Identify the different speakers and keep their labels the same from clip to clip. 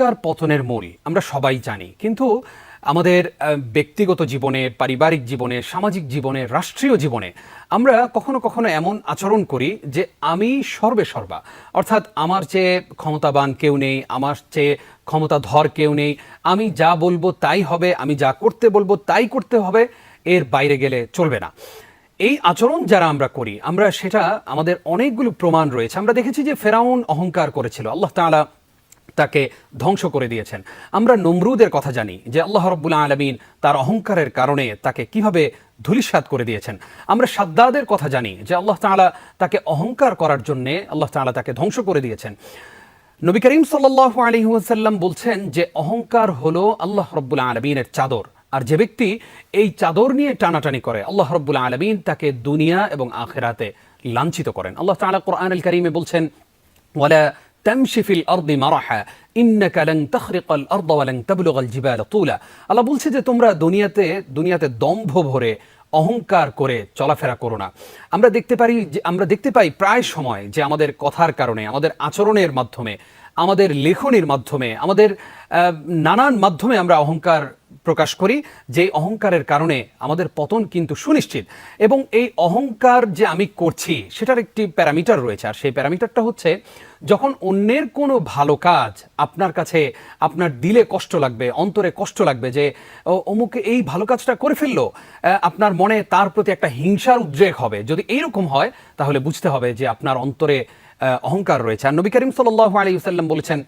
Speaker 1: অহংকার পতনের মূল আমরা সবাই জানি, কিন্তু আমাদের ব্যক্তিগত জীবনে, পারিবারিক জীবনে, সামাজিক জীবনে, রাষ্ট্রীয় জীবনে, আমরা কখনো কখনো এমন আচরণ করি যে আমি সর্বে সর্বা। অর্থাৎ আমার চেয়ে ক্ষমতাবান কেউ নেই, আমার চেয়ে ক্ষমতাধর কেউ নেই, আমি যা বলব তাই হবে, আমি যা করতে বলব তাই করতে হবে, এর বাইরে গেলে চলবে না। এই আচরণ যারা আমরা করি, আমরা সেটা আমাদের অনেকগুলো প্রমাণ রয়েছে। আমরা দেখেছি যে ফেরাউন অহংকার করেছিল, আল্লাহ তাআলা তাকে ধ্বংস করে দিয়েছেন। আমরা নমরুদের কথা জানি যে আল্লাহ রব্বুল আলমিন তার অহংকারের কারণে তাকে কীভাবে ধুলিসাৎ করে দিয়েছেন। আমরা সাদ্দাদের কথা জানি যে আল্লাহ তাআলা তাকে অহংকার করার জন্যে আল্লাহ তাআলা তাকে ধ্বংস করে দিয়েছেন। নবী করিম সাল্লাহ আলী বলছেন যে অহংকার হলো আল্লাহ রব্বুল আলমিনের চাদর। আর যে ব্যক্তি এই চাদর নিয়ে টানাটানি করে, আল্লাহ রব্বুল আলমিন তাকে দুনিয়া এবং আখেরাতে লাঞ্ছিত করেন। আল্লাহ তাআলা কোরআন আল করিমে বলছেন তামশি ফিল আরদি মারাহা ইন্নাকা লান তাখরিকাল আরদ ওয়া লান তাবলুগাল জিবাল তুলা আল্লাহ বলছে যে, তোমরা দুনিয়াতে দুনিয়াতে দম্ভ ভরে, অহংকার করে চলাফেরা করো না। আমরা দেখতে পারি যে, আমরা দেখতে পাই প্রায় সময় যে আমাদের কথার কারণে, আমাদের আচরণের মাধ্যমে, আমাদের লেখনের মাধ্যমে, আমাদের নানান মাধ্যমে আমরা অহংকার প্রকাশ করি যে অহংকারের কারণে আমাদের পতন কিন্তু সুনিশ্চিত। এবং এই অহংকার যে আমি করছি, সেটার একটি প্যারামিটার রয়েছে। আর সেই প্যারামিটারটা হচ্ছে, যখন অন্যের কোনো ভালো কাজ আপনার কাছে, আপনার দিলে কষ্ট লাগবে, অন্তরে কষ্ট লাগবে যে অমুকে এই ভালো কাজটা করে ফেলল আপনার মনে তার প্রতি একটা হিংসার উদ্রেক হবে। যদি এইরকম হয়, তাহলে বুঝতে হবে যে আপনার অন্তরে অহংকার রয়েছে। আর নবী করিম সাল্লাহ আলী বলেছেন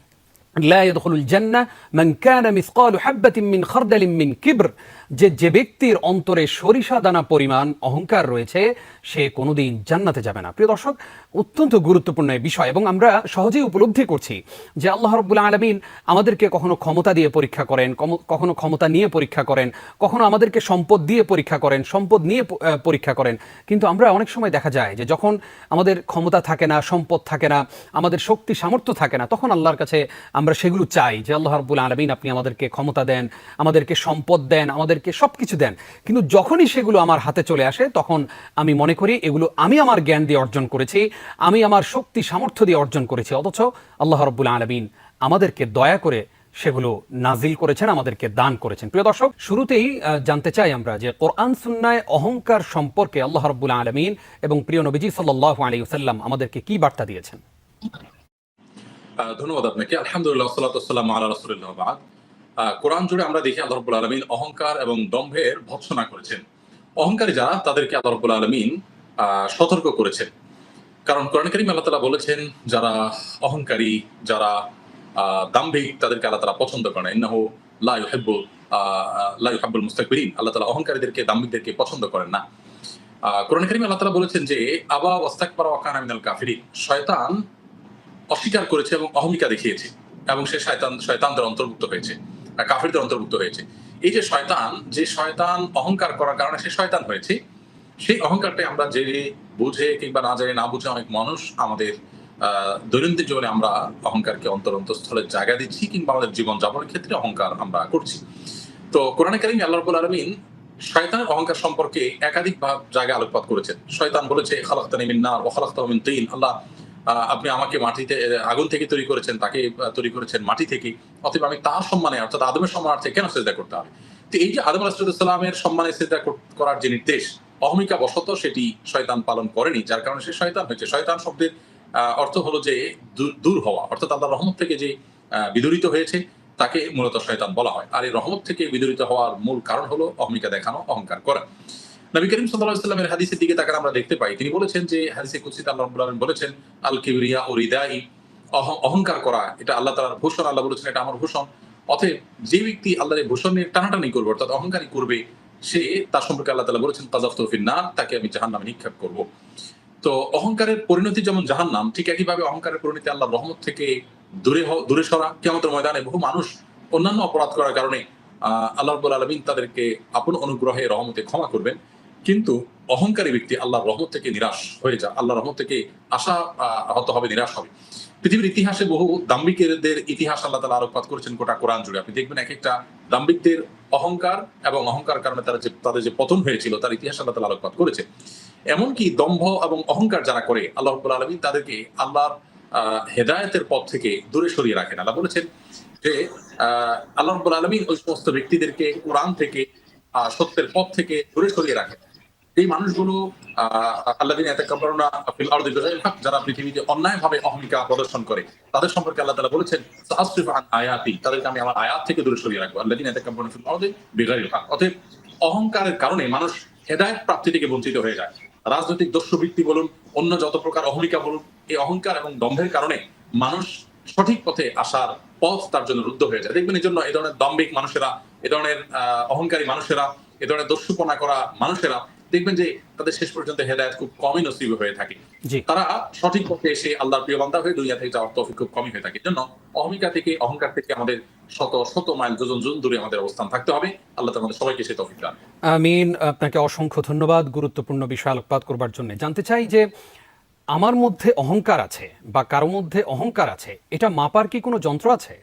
Speaker 1: লা ইয়াদখুলুল জান্নাহ মান কানা মিসকালু হাববাতিন মিন খারদালিন মিন কিবর যে যে ব্যক্তির অন্তরে সরিষা দানা পরিমাণ অহংকার রয়েছে, সে কোনোদিন জান্নাতে যাবে না। প্রিয় দর্শক অত্যন্ত গুরুত্বপূর্ণ বিষয় এবং আমরা সহজেই উপলব্ধি করছি যে আল্লাহ রব্বুল্লা আলমিন আমাদেরকে কখনো ক্ষমতা দিয়ে পরীক্ষা করেন কখনো ক্ষমতা নিয়ে পরীক্ষা করেন, কখনো আমাদেরকে সম্পদ দিয়ে পরীক্ষা করেন, সম্পদ নিয়ে পরীক্ষা করেন। কিন্তু আমরা অনেক সময় দেখা যায় যে যখন আমাদের ক্ষমতা থাকে না, সম্পদ থাকে না, আমাদের শক্তি সামর্থ্য থাকে না, তখন আল্লাহর কাছে আমরা সেগুলো চাই যে আল্লাহ রব্বুল আলমিন আপনি আমাদেরকে ক্ষমতা দেন, আমাদেরকে সম্পদ দেন, আমাদেরকে সব কিছু দেন। কিন্তু যখনই সেগুলো আমার হাতে চলে আসে, তখন আমি মনে করি এগুলো আমি আমার জ্ঞান দিয়ে অর্জন করেছি আমি আমার শক্তি সামর্থ্য দিয়ে অর্জন করেছি, অথচ আল্লাহ রব্বুল আলমিন আমাদেরকে দয়া করে সেগুলো নাজিল করেছেন, আমাদেরকে দান করেছেন। প্রিয় দর্শক, শুরুতেই জানতে চাই আমরা যে কোরআন, সুন্নায় অহংকার সম্পর্কে আল্লাহ রব্বুল আলমিন এবং প্রিয় নবীজি সাল্লাহ আলী সাল্লাম আমাদেরকে কি বার্তা দিয়েছেন?
Speaker 2: ধন্যবাদ আপনাকে। আলহামদুলিল্লাহ কোরআন জুড়ে আমরা দেখি আল্লাহ রব্বুল আলমিন অহংকার এবং দম্ভের ভৎসনা করেছেন। অহংকারী যারা, তাদেরকে আল্লাহ রব্বুল আলমিন সতর্ক করেছেন। কারণ কোরআন করিম আল্লাহ বলেছেন যারা অহংকারী যারা দাম্ভিক তাদেরকে আল্লাহ তালা পছন্দ করে না। ইন্নাহু লা ইউহিব্বু আহ, লা ইউহিব্বুল মুস্তাকবিরিন। আল্লাহ তালা অহংকারীদেরকে দাম্ভিকদেরকে পছন্দ করেন না। কোরআন করিম আল্লাহ তালা বলেছেন যে আবা ওয়াস্তাকবার ওয়াকানা মিনাল কাফিরিন। শয়তান অস্বীকার করেছে এবং অহমিকা দেখিয়েছে এবং সে শয়তান শয়তানদের অন্তর্ভুক্ত হয়েছে কাফিরদের অন্তর্ভুক্ত হয়েছে। এই যে শয়তান যে শয়তান অহংকার করার কারণে সে শয়তান হয়েছে সেই অহংকারটাই আমরা জেনে, বুঝে কিংবা না জেনে, না বুঝে অনেক মানুষ আমাদের দৈনন্দিন জীবনে আমরা অহংকারকে অন্তর অন্তঃস্থলে জায়গা দিচ্ছি কিংবা আমাদের জীবন যাপনের ক্ষেত্রে অহংকার আমরা করছি। তো কোরআন কারিম আল্লাহ রবুল আলমিন শয়তানের অহংকার সম্পর্কে একাধিক ভাব জায়গায় আলোকপাত করেছেন। শয়তান বলেছে, খালাক্তানি মিন ও খালাক্তাহু তিন। আল্লাহ আপনি আমাকে মাটিতে, আগুন থেকে তৈরি করেছেন, তাকে তৈরি করেছেন মাটি থেকে। অথবা আমি তার সম্মানে, অর্থাৎ আদমের সম্মানার্থে কেন সেজদা করতে হবে? তো এই যে আদম আলাহিসাল্লামের সম্মানে সেজদা করার যে নির্দেশ অহমিকা বশত সেটি শয়তান পালন করেনি, যার কারণে সে শয়তান হয়েছে। শয়তান শব্দের অর্থ হলো যে দূর- হওয়া। অর্থাৎ আল্লাহ রহমত থেকে যে বিদরিত হয়েছে, তাকে মূলত শয়তান বলা হয়। আর এই রহমত থেকে বিদরিত হওয়ার মূল কারণ হলো অহমিকা দেখানো, অহংকার করা। নবী করিম সাল্লাল্লাহু সাল্লামের হাদিসের দিকে তাকালে আমরা দেখতে পাই, তিনি বলেছেন যে, হাদিসে কুদসিতে আল্লাহ বলেছেন আল কিবরিয়া ও অহ- অহংকার করা, এটা আল্লাহ তাআলার ভূষণ, আল্লাহ বলেছেন এটা আমার ভূষণ। অতএব যে ব্যক্তি আল্লাহর এই ভূষণ নিয়ে টানাটানি করবে, অর্থাৎ অহংকারী করবে সে তার সম্পর্কে আল্লাহ তালা বলেছেন তাজাফতু ফিন নার তাকে আমি জাহান্নামে নিক্ষেপ করব। তো অহংকারের পরিণতি যেমন জাহান্নাম ঠিক একইভাবে অহংকারের পরিণতি আল্লাহ রহমত থেকে দূরে দূরে সরা কেমন ময়দানে বহু মানুষ অন্যান্য অপরাধ করার কারণে আহ, আল্লাহ রব্বুল আলমিন তাদেরকে আপন অনুগ্রহে রহমতে ক্ষমা করবেন। কিন্তু অহংকারী ব্যক্তি আল্লাহর রহমত থেকে নিরাশ হয়ে যায় আল্লাহ রহমত থেকে আশা হত হবে নিরাশ হবে। পৃথিবীর ইতিহাসে বহু দাম্বিকদের ইতিহাস আল্লাহ তালা আলোকপাত করেছেন গোটা কোরআন জুড়ে। আপনি দেখবেন এক একটা দাম্বিকদের অহংকার এবং অহংকার কারণে তারা যে, তাদের যে পতন হয়েছিল, তার ইতিহাস আল্লাহ তালা আলোকপাত করেছে এমনকি দম্ভ এবং অহংকার যারা করে, আল্লাহ আলমী তাদেরকে আল্লাহর হেদায়েতের পথ থেকে দূরে সরিয়ে রাখেন। আল্লাহ বলেছেন যে আল্লাহ রব্বুল আলমিন ওই সমস্ত ব্যক্তিদেরকে কোরআন থেকে সত্যের পথ থেকে দূরে সরিয়ে রাখেন। এই মানুষগুলো যারা পৃথিবীতে অন্যায়ভাবে অহমিকা প্রদর্শন করে, তাদের সম্পর্কে আল্লাহ তাআলা বলেছেন আয়াতি তাদেরকে আমি আমার আয়াত থেকে দূরে সরিয়ে রাখব। আল্লাহ দিন এতে কাবরুনা ফিল আরদি বিগাইরিল হক। অতএব অহংকারের কারণে মানুষ হেদায়েত প্রাপ্তি থেকে বঞ্চিত হয়ে যায়। রাজনৈতিক দস্যুবৃত্তি বলুন, অন্য যত প্রকার অহমিকা বলুন, এই অহংকার এবং দম্ভের কারণে মানুষ সঠিক পথে আসার পথ তার জন্য রুদ্ধ হয়ে যায়। দেখবেন এই জন্য এই ধরনের দম্ভিক মানুষেরা, এ ধরনের অহংকারী মানুষেরা, এ ধরনের দস্যুপনা করা মানুষেরা দেখবেন যে তাদের শেষ পর্যন্ত হেদায়ত খুব কমই নসিব হয়ে থাকে। তারা সঠিক পথে এসে আল্লাহর প্রিয় বান্দা হয়ে দুনিয়া থেকে যাওয়ার তৌফিক খুব কমই হয়ে থাকে। এজন্য অহমিকা থেকে অহংকার থেকে আমাদের শত শত মাইল যোজন যোজন দূরে আমাদের অবস্থান থাকতে হবে। আল্লাহ আমাদের সবাইকে সেই তৌফিক দান
Speaker 1: আমিন। আপনাকে অসংখ্য ধন্যবাদ। গুরুত্বপূর্ণ বিষয় আলোকপাত করবার জন্য। জানতে চাই যে আমার মধ্যে অহংকার আছে বা কারও মধ্যে অহংকার আছে এটা মাপার কি কোনো যন্ত্র আছে?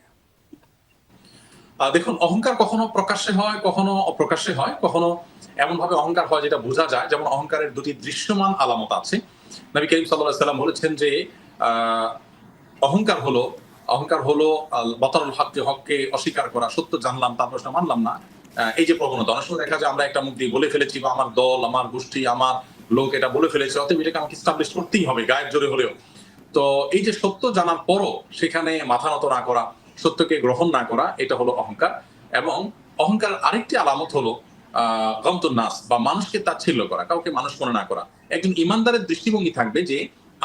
Speaker 2: দেখুন, অহংকার কখনো প্রকাশ্যে হয়, কখনো অপ্রকাশ্যে হয়, কখনো এমন ভাবে অহংকার হয় যেটা বোঝা যায়, যেমন অহংকারের দুটি দৃশ্যমান আলামত আছে। নবী করিম সাল্লাহ সাল্লাম বলেছেন যে অহংকার হলো অহংকার হলো বাতারুল হককে হককে অস্বীকার করা, সত্য জানলাম তারপর প্রশ্ন মানলাম না। এই যে প্রবণতা, অনেক সময় দেখা যায় আমরা একটা মুখ দিয়ে বলে ফেলেছি বা আমার দল, আমার গোষ্ঠী, আমার লোক এটা বলে ফেলেছে, অতএব এটাকে আমাকে স্টাবলিশ করতেই হবে, গায়ের জোরে হলেও। তো এই যে সত্য জানার পরও সেখানে মাথা নত না করা সত্যকে গ্রহণ না করা, এটা হলো অহংকার। এবং অহংকার আরেকটি আলামত হলো, আহ নাস, বা মানুষকে তাচ্ছিল্য করা, কাউকে মানুষ মনে না করা। একজন ইমানদারের দৃষ্টিভঙ্গি থাকবে যে,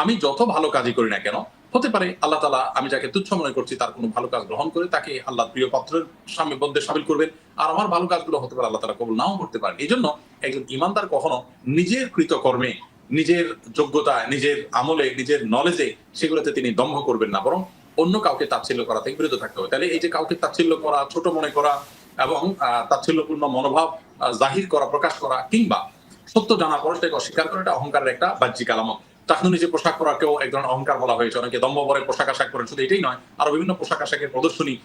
Speaker 2: আমি যত ভালো কাজই করি না কেন, হতে পারে আল্লাহ তালা আমি যাকে তুচ্ছ মনে করছি, তার কোনো ভালো কাজ গ্রহণ করে তাকে আল্লাহ প্রিয় পাত্রের সামনে মধ্যে সামিল করবেন। আর আমার ভালো কাজগুলো হতে পারে আল্লাহ তালা কবুল নাও করতে পারেন। এই জন্য একজন ইমানদার কখনো নিজের কৃতকর্মে, নিজের যোগ্যতায়, নিজের আমলে, নিজের নলেজে সেগুলোতে তিনি দম্ভ করবেন না। বরং অন্য কাউকে তাচ্ছিল্য করা থেকে বিরত থাকতে হবে। তাহলে এই যে কাউকে তাচ্ছিল্য করা, ছোট মনে করা এবং তাচ্ছিল্যপূর্ণ মনোভাব জাহির করা, প্রকাশ করা কিংবা সত্য জানা পরে সেটাকে অস্বীকার করা, এটা অহংকারের একটা বাহ্যিক আলামত। টাকনু নিজে পোশাক পরাকেও এক ধরনের অহংকার বলা হয়েছে। অনেকে দম্ভ পরে পোশাক আশাক করেন শুধু এটাই নয়, আরও বিভিন্ন পোশাক আশাকের প্রদর্শনী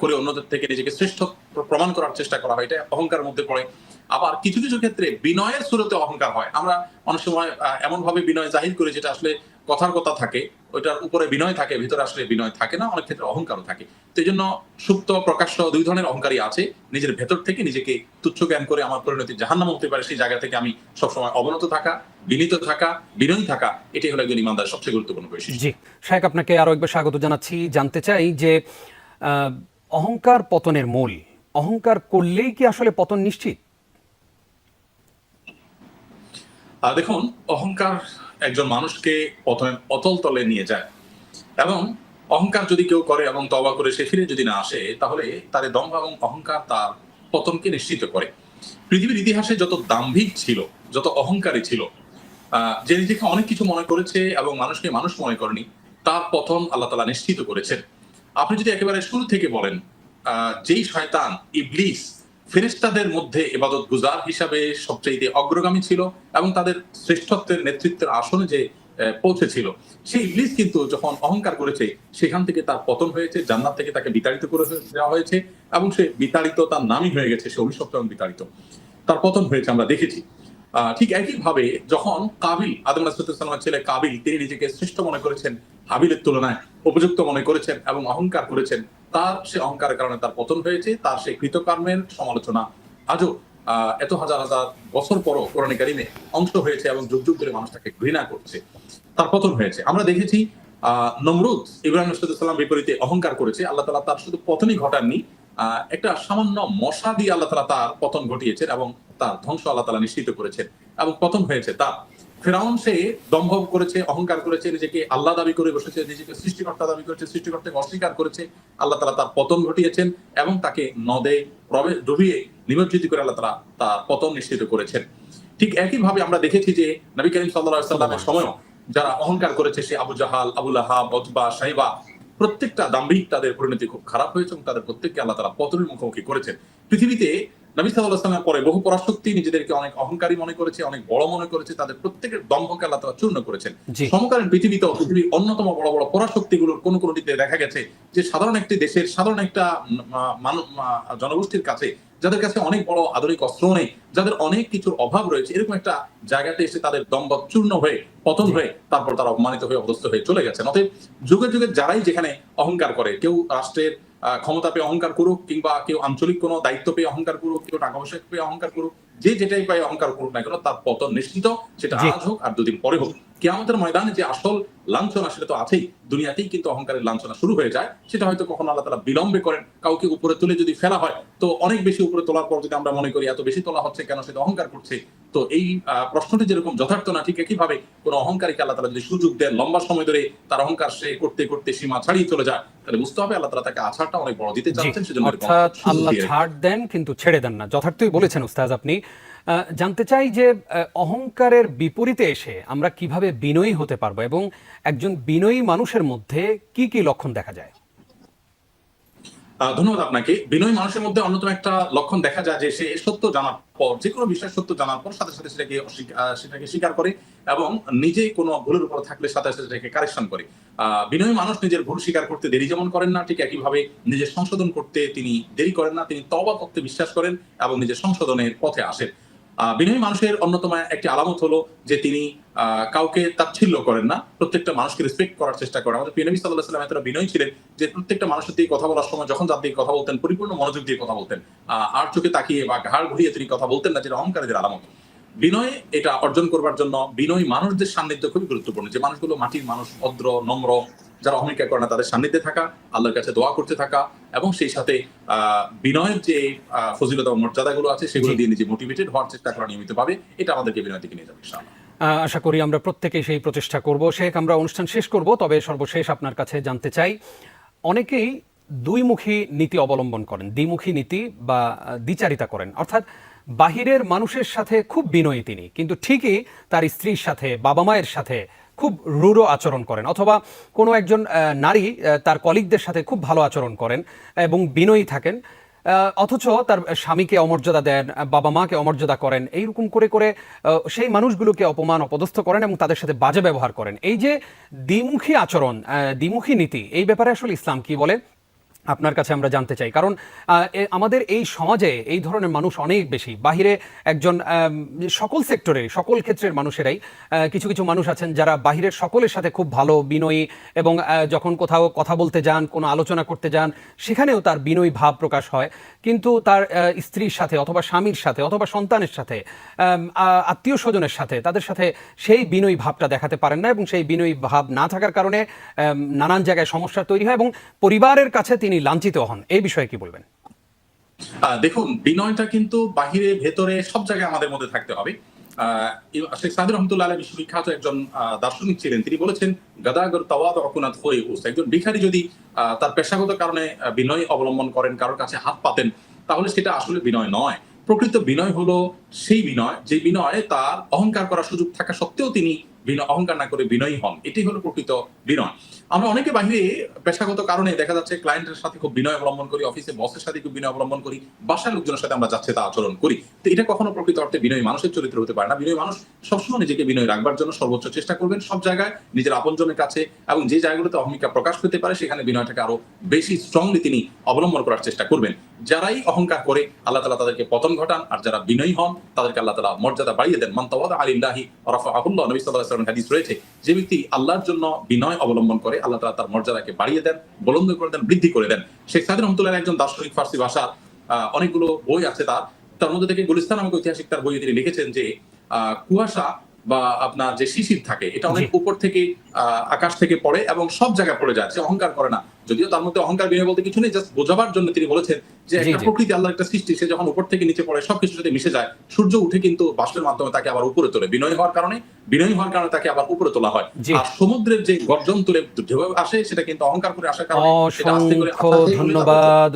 Speaker 2: করে অন্যদের থেকে নিজেকে শ্রেষ্ঠ প্র- প্রমাণ করার চেষ্টা করা হয়। এটা অহংকারের মধ্যে পড়ে। আবার কিছু কিছু ক্ষেত্রে বিনয়ের সুরতে অহংকার হয়। আমরা অনেক সময় এমন ভাবে বিনয় জাহির করি যেটা আসলে কথার কথা থাকে ওইটার উপরে বিনয় থাকে ভিতরে আসলে বিনয় থাকে না অনেক ক্ষেত্রে অহংকারও থাকে। তো জন্য সুপ্ত প্রকাশ্য দুই ধরনের অহংকারই আছে। নিজের ভেতর থেকে নিজেকে তুচ্ছ জ্ঞান করে আমার পরিণতি জাহান্নাম হতে পারে সেই জায়গা থেকে আমি সবসময় অবনত থাকা বিনীত থাকা বিনয়ী থাকা এটাই হলো একজন ইমানদার সবচেয়ে গুরুত্বপূর্ণ বৈশিষ্ট্য।
Speaker 1: জি। শাহেক আপনাকে আরও একবার স্বাগত জানাচ্ছি। জানতে চাই যে আহ, অহংকার পতনের মূল অহংকার করলেই কি আসলে পতন নিশ্চিত?
Speaker 2: দেখুন অহংকার একজন মানুষকে প্রথমে অতল তলে নিয়ে যায় এবং অহংকার যদি কেউ করে এবং তবা করে সে ফিরে যদি না আসে, তাহলে তার দম্ভ এবং অহংকার তার পতনকে নিশ্চিত করে। পৃথিবীর ইতিহাসে যত দাম্ভিক ছিল, যত অহংকারী ছিল যে নিজেকে অনেক কিছু মনে করেছে এবং মানুষকে মানুষ মনে করেনি, তার পতন আল্লাহ তালা নিশ্চিত করেছেন। আপনি যদি একেবারে শুরু থেকে বলেন যেই শয়তান, ইবলিস ফেরেশতাদের মধ্যে এবাদত গুজার হিসাবে সবচেয়ে অগ্রগামী ছিল এবং তাদের শ্রেষ্ঠত্বের নেতৃত্বের আসনে যে পৌঁছেছিল। সেই ইবলিস কিন্তু যখন অহংকার করেছে, সেখান থেকে তার পতন হয়েছে, জান্নাত থেকে তাকে বিতাড়িত করে দেওয়া হয়েছে এবং সে বিতাড়িত তার নামই হয়ে গেছে, সে অভিশপ্ত এবং বিতাড়িত। তার পতন হয়েছে, আমরা দেখেছি। ঠিক একইভাবে যখন কাবিল, আদম রাসুলামের ছেলে কাবিল, তিনি নিজেকে শ্রেষ্ঠ মনে করেছেন, হাবিলের তুলনায় উপযুক্ত মনে করেছেন এবং অহংকার করেছেন তার সে অহংকারের কারণে তার পতন হয়েছে তার সেই কৃতকর্মের সমালোচনা আজও এত হাজার হাজার বছর পরও কোরআন কারিমে অংশ হয়েছে এবং যুগ যুগ ধরে মানুষ তাকে ঘৃণা করছে তার পতন হয়েছে। আমরা দেখেছি আহ নমরুদ ইব্রাহিম সাল্লাম বিপরীতে অহংকার করেছে আল্লাহ তালা তার শুধু পতনই ঘটাননি আহ, একটা সামান্য মশা দিয়ে আল্লাহ তালা তার পতন ঘটিয়েছেন এবং তার ধ্বংস আল্লাহ তালা নিশ্চিত করেছেন এবং পতন হয়েছে তার। ফেরাউন সে দম্ভ করেছে, অহংকার করেছে, নিজেকে আল্লাহ দাবি করে বসেছে, নিজেকে সৃষ্টিকর্তা দাবি করেছে, সৃষ্টিকর্তাকে অস্বীকার করেছে, আল্লাহ তালা তার পতন ঘটিয়েছেন এবং তাকে নদে প্রবেশ ডুবিয়ে নিমজ্জিত করে আল্লাহ তালা তার পতন নিশ্চিত করেছেন। ঠিক একইভাবে আমরা দেখেছি যে নবী করিম সাল্লাহ সাল্লামের সময়ও যারা অহংকার করেছে, সে আবু জাহাল আবুল আহাব অতবা সাইবা প্রত্যেকটা দাম্ভিক তাদের পরিণতি খুব খারাপ হয়েছে এবং তাদের প্রত্যেককে আল্লাহ তারা পতনের মুখোমুখি করেছেন। পৃথিবীতে নবী সাল্লাহ সাল্লামের পরে বহু পরাশক্তি নিজেদেরকে অনেক অহংকারী মনে করেছে অনেক বড় মনে করেছে তাদের প্রত্যেকের দম্ভকে আল্লাহ তারা চূর্ণ করেছেন। সমকালীন পৃথিবীতেও পৃথিবীর অন্যতম বড় বড় পরাশক্তিগুলোর কোন কোনটিতে দেখা গেছে যে সাধারণ একটি দেশের সাধারণ একটা আহ, জনগোষ্ঠীর কাছে যাদের কাছে অনেক বড় আধুনিক অস্ত্র নেই যাদের অনেক কিছুর অভাব রয়েছে এরকম একটা জায়গাতে এসে তাদের দম্ভ চূর্ণ হয়ে পতন হয়ে তারপর তারা অপমানিত হয়ে অবস্থ হয়ে চলে গেছেন। অতএব যুগে যুগে যারাই যেখানে অহংকার করে কেউ রাষ্ট্রের ক্ষমতা পেয়ে অহংকার করুক কিংবা কেউ আঞ্চলিক কোনো দায়িত্ব পেয়ে অহংকার করুক, কেউ টাকা পয়সা পেয়ে অহংকার করুক যে যেটাই পায় অহংকার করুক না কেন তার পতন নিশ্চিত সেটা আজ হোক আর দুদিন পরে হোক। কেয়ামতের ময়দানে যে আসল লাঞ্ছনা সেটা তো আছেই দুনিয়াতেই কিন্তু অহংকারের লাঞ্ছনা শুরু হয়ে যায় সেটা হয়তো কখনো আল্লাহ তালা বিলম্বে করেন কাউকে উপরে তুলে যদি ফেলা হয় তো অনেক বেশি উপরে তোলার পর যদি আমরা মনে করি এত বেশি তোলা হচ্ছে কেন সেটা অহংকার করছে তো এই প্রশ্নটি যেরকম যথার্থ না ঠিক একইভাবে কোন অহংকারীকে আল্লাহ তালা যদি সুযোগ দেন লম্বা সময় ধরে তার অহংকার সে করতে করতে সীমা ছাড়িয়ে চলে যায় তাহলে বুঝতে হবে আল্লাহ তালা তাকে আছাড়টা অনেক বড় দিতে চাচ্ছেন সেজন্য
Speaker 1: অর্থাৎ আল্লাহ ছাড় দেন কিন্তু ছেড়ে দেন না। যথার্থই বলেছেন উস্তাজ আপনি জানতে চাই যে অহংকারের বিপরীতে এসে আমরা কীভাবে বিনয়ী হতে পারব এবং একজন বিনয়ী মানুষের মধ্যে কি কি লক্ষণ দেখা যায়?
Speaker 2: ধন্যবাদ আপনাকে। বিনয়ী মানুষের মধ্যে অন্যতম একটা লক্ষণ দেখা যায় যে সে সত্য জানার পর যে কোনো বিষয় সত্য জানার পর সাথে সাথে সেটাকে সেটাকে স্বীকার করে এবং নিজে কোনো ভুলের উপর থাকলে সাথে সাথে সেটাকে কারেকশন করে। বিনয়ী মানুষ নিজের ভুল স্বীকার করতে দেরি যেমন করেন না, ঠিক একইভাবে নিজের সংশোধন করতে তিনি দেরি করেন না, তিনি তবা করতে বিশ্বাস করেন এবং নিজের সংশোধনের পথে আসেন। বিনয়ী মানুষের অন্যতম একটি আলামত হলো যে তিনি কাউকে তাচ্ছিল্য করেন না। প্রত্যেকটা মানুষকে রেসপেক্ট করার চেষ্টা করেন। আমাদের পিনবী সাল্লাহ সাল্লাম এতটা বিনয়ী ছিলেন যে প্রত্যেকটা মানুষের দিয়ে কথা বলার সময় যখন যার দিয়ে কথা বলতেন, পরিপূর্ণ মনোযোগ দিয়ে কথা বলতেন। আর চোখে তাকিয়ে বা ঘাড় ঘুরিয়ে তিনি কথা বলতেন না, যেটা অহংকারীদের আলামত। বিনয় এটা অর্জন করবার জন্য বিনয় মানুষদের সান্নিধ্য খুবই গুরুত্বপূর্ণ। যে মানুষগুলো মাটির মানুষ ভদ্র নম্র যারা অহংকার করে না তাদের সান্নিধ্যে থাকা আল্লাহর কাছে দোয়া করতে থাকা এবং সেই সাথে বিনয়ের যে ফজিলত এবং মর্যাদাগুলো আছে সেগুলো দিয়ে নিজে মোটিভেটেড হওয়ার চেষ্টা করা নিয়মিত পাবে এটা আমাদেরকে বিনয় দিকে নিয়ে যাবে
Speaker 1: আশা করি আমরা প্রত্যেকেই সেই প্রচেষ্টা করব। শেখ আমরা অনুষ্ঠান শেষ করব তবে সর্বশেষ আপনার কাছে জানতে চাই অনেকেই দুইমুখী নীতি অবলম্বন করেন দ্বিমুখী নীতি বা দ্বিচারিতা করেন। অর্থাৎ বাহিরের মানুষের সাথে খুব বিনয়ী তিনি কিন্তু ঠিকই তার স্ত্রীর সাথে বাবা মায়ের সাথে খুব রূঢ় আচরণ করেন অথবা কোনো একজন নারী তার কলিগদের সাথে খুব ভালো আচরণ করেন এবং বিনয়ী থাকেন অথচ তার স্বামীকে অমর্যাদা দেন, বাবা মাকে অমর্যাদা করেন, এইরকম করে করে সেই মানুষগুলোকে অপমান, অপদস্থ করেন এবং তাদের সাথে বাজে ব্যবহার করেন। এই যে দ্বিমুখী আচরণ দ্বিমুখী নীতি, এই ব্যাপারে আসলে ইসলাম কি বলে? আপনার কাছে আমরা জানতে চাই। কারণ আমাদের এই সমাজে এই ধরনের মানুষ অনেক বেশি। বাহিরে একজন সকল সেক্টরে সকল ক্ষেত্রের মানুষেরাই কিছু কিছু মানুষ আছেন যারা বাহিরের সকলের সাথে খুব ভালো বিনয়ী এবং যখন কোথাও কথা বলতে যান, কোনো আলোচনা করতে যান, সেখানেও তার বিনয়ী ভাব প্রকাশ হয়। কিন্তু তার স্ত্রীর সাথে অথবা স্বামীর সাথে অথবা সন্তানের সাথে আত্মীয় স্বজনের সাথে তাদের সাথে সেই বিনয়ী ভাবটা দেখাতে পারেন না এবং সেই বিনয়ী ভাব না থাকার কারণে নানান জায়গায় সমস্যা তৈরি হয় এবং পরিবারের কাছে তিনি লাঞ্ছিত হন। এই বিষয়ে কি বলবেন?
Speaker 2: দেখুন, বিনয়টা কিন্তু বাহিরে, ভেতরে, সব জায়গায় আমাদের মধ্যে থাকতে হবে। শেখ সাদির রহমতুল্লাহ বিশ্ববিখ্যাত একজন দার্শনিক ছিলেন। তিনি বলেছেন, গাদাগর তাওয়াদ অকুনাথ হয়ে উস। একজন ভিখারি যদি তার পেশাগত কারণে বিনয় অবলম্বন করেন, কারোর কাছে হাত পাতেন, তাহলে সেটা আসলে বিনয় নয়। প্রকৃত বিনয় হলো সেই বিনয়, যে বিনয় তার অহংকার করার সুযোগ থাকা সত্ত্বেও তিনি বিনয় অহংকার না করে বিনয়ী হন। এটি হলো প্রকৃত বিনয়। আমরা অনেকে বাহিরে পেশাগত কারণে দেখা যাচ্ছে ক্লায়েন্টের সাথে খুব বিনয় অবলম্বন করি অফিসে বসের সাথে খুব বিনয় অবলম্বন করি, বাসার লোকজনের সাথে আমরা যাচ্ছে তা আচরণ করি। তো এটা কখনো প্রকৃত অর্থে বিনয় মানুষের চরিত্র হতে পারে না। বিনয় মানুষ সবসময় নিজেকে বিনয় রাখবার জন্য সর্বোচ্চ চেষ্টা করবেন সব জায়গায়, নিজের আপনজনের কাছে এবং যে জায়গাগুলোতে অহমিকা প্রকাশ পেতে পারে, সেখানে বিনয়টাকে আরও বেশি স্ট্রংলি তিনি অবলম্বন করার চেষ্টা করবেন। যারাই অহংকার করে, আল্লাহ তালা তাদেরকে পতন ঘটান। আর যারা বিনয়ী হন, তাদেরকে আল্লাহ তালা মর্যাদা বাড়িয়ে দেন। মন্তওয়াদ আলিল্লাহি রফা আহুল্লাহ নবী সাল্লাহ সাল্লামের হাদিস রয়েছে, যে ব্যক্তি আল্লাহর জন্য বিনয় অবলম্বন করে, আল্লাহ তালা তার মর্যাদাকে বাড়িয়ে দেন, বলন্দ করে দেন, বৃদ্ধি করে দেন। শেখ সাদিন রহমতুল্লাহ একজন দার্শনিক ফার্সি ভাষার অনেকগুলো বই আছে তার। তার মধ্যে থেকে গুলিস্তান আমাকে ঐতিহাসিক তার বইয়ে তিনি লিখেছেন যে কুয়াশা বা আপনার যে শিশির থাকে এটা অনেক উপর থেকে আকাশ থেকে পড়ে এবং সব জায়গায় পড়ে যায় সে অহংকার করে না। যদিও তার মধ্যে অহংকার বিনয় বলতে কিছু নেই জাস্ট বোঝাবার জন্য তিনি বলেছেন যে একটা প্রকৃতি আল্লাহর একটা সৃষ্টি সে যখন উপর থেকে নিচে পড়ে সবকিছুর সাথে মিশে যায় সূর্য উঠে কিন্তু বাষ্পের মাধ্যমে তাকে আবার উপরে তোলে। বিনয় হওয়ার কারণে বিনয় হওয়ার কারণে তাকে আবার উপরে তোলা হয়। আর সমুদ্রের যে গর্জন তুলে ঢেউ আসে সেটা কিন্তু অহংকার করে আসার কারণে সেটা আস্তে করে
Speaker 1: ধন্যবাদ